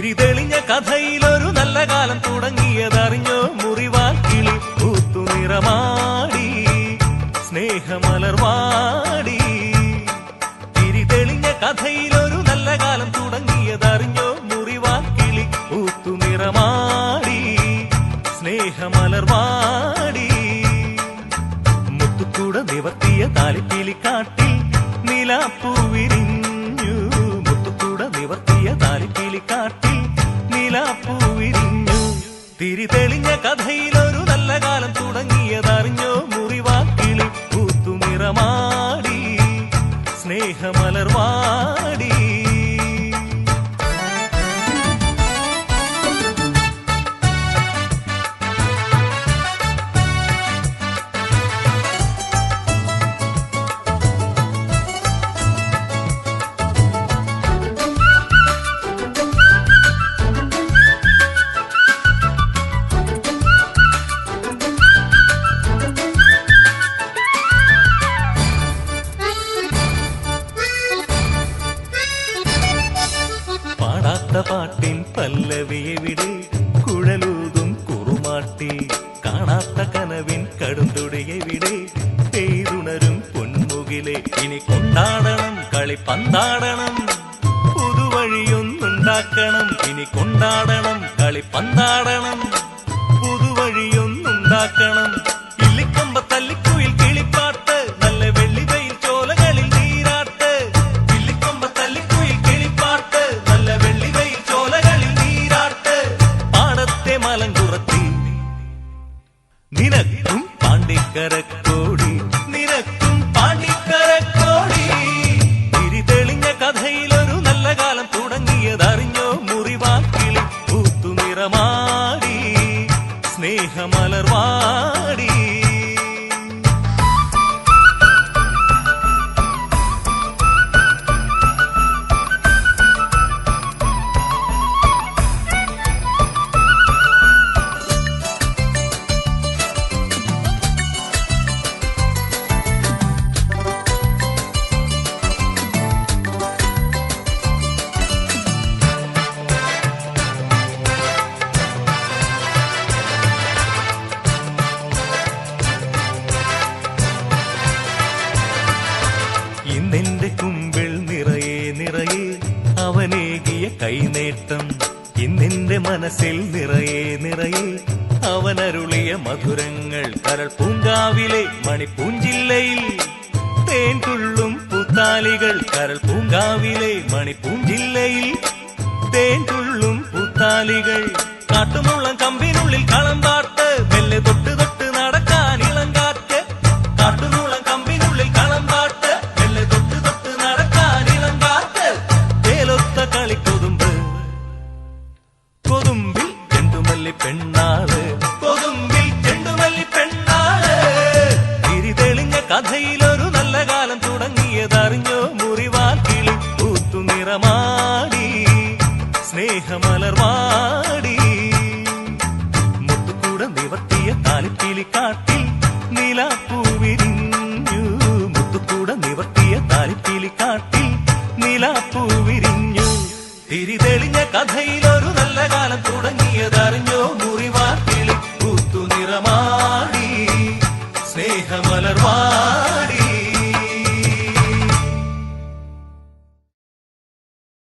കഥയിലൊരു നല്ല കാലം തുടങ്ങിയതറിഞ്ഞോ? മുറിവാൽ കിളി പൂത്തു നിറമാടി സ്നേഹമലർവാടി ചിരിതെളിഞ്ഞ കഥയിലൊരു നല്ല കാലം തുടങ്ങിയതറിഞ്ഞോ? മുറിവാൽ കിളി പൂത്തു നിറമാടി സ്നേഹമലർവാടി മുത്തുക്കൂട നിവർത്തിയ താലിപ്പിലിക്കാട്ടിൽ കാട്ടിൽ നിലാപ്പൂവിരിഞ്ഞു തിരിതെളിഞ്ഞ കഥയിലൊരു നല്ല കാലം തുടങ്ങിയതറിഞ്ഞോ മുറിവാക്കിളി പൂത്തു നിറമാടി സ്നേഹമലർവാടി. പാട്ടിൻ പല്ലവിയെവിടെ കുഴലൂതും കുറുമാട്ടി. കാണാത്ത കനവിൻ കടുന്തുടിയെവിടെ പേരുണരും പൊന്മുകിലെ. ഇനി കൊണ്ടാടണം കളി പന്താടണം. പുതുവഴിയൊന്നുണ്ടാക്കണം. ഇനി കൊണ്ടാടണം കളി പന്താടണം. പുതുവഴിയൊന്നുണ്ടാക്കണം. മലങ്കുറത്തി നിനക്കും പാണ്ടിക്കരക്കോടി നിനക്കും പാണ്ടിക്കരക്കോടി. തിരിതെളിഞ്ഞ കഥയിലൊരു നല്ല കാലം തുടങ്ങിയതറിഞ്ഞോ മുറിവാക്കിളി പൂത്തു നിറമാടി സ്നേഹമലർവാടി. അവനേകിയ ഇന്നിന്റെ മനസ്സിൽ നിറയെ നിറയെ അവനരുളിയ മധുരങ്ങൾ കരൾ പൂങ്കാവിലെ മണിപ്പൂഞ്ചില്ലയിൽ തേൻ തുള്ളും പുത്താലികൾ കരൾ പൂങ്കാവിലെ മണിപ്പൂഞ്ചില്ലയിൽ തേൻ തുള്ളും പുത്താലികൾ കാട്ടുമുള്ളം കമ്പിനുള്ളിൽ കളം പാർത്ത് മെല്ലെ തൊട്ട് ചെണ്ടുമല്ലി പെണ്ണാൾ. കൊതുമ്പിൽ ചെണ്ടുമല്ലി പെണ്ണാൾ. തിരിതെളിഞ്ഞ കഥയിലൊരു നല്ല കാലം തുടങ്ങിയതറിഞ്ഞോ മുറിവാൽ കിളി നിറമാടി. സ്നേഹമലർവാടി മുത്തുകൂട നിവർത്തിയ താലിപ്പീലി കാട്ടിൽ നിലാപ്പൂവിരിഞ്ഞു. മുത്തുകൂട നിവർത്തിയ താലിപ്പീലി കാട്ടിൽ നിലാപ്പൂവിരിഞ്ഞു. തിരിതെളിഞ്ഞ കഥയിലൊരു നല്ല കാലം തുടങ്ങിയതറിഞ്ഞോ? മുറിവാർക്കിളി പൂത്തു നിറമാടി സ്നേഹമലർവാടി.